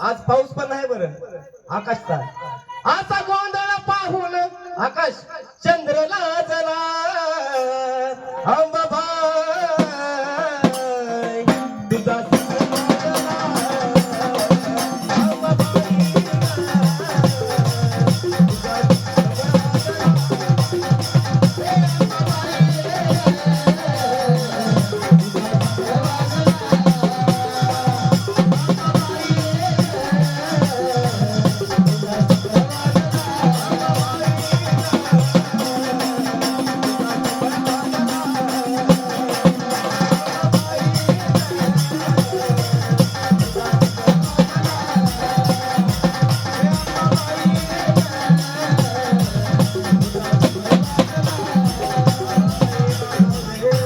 आज पाऊस पण नाही बरं. आकाश काय असा गोंधळ पाहून आकाश चंद्रला जला.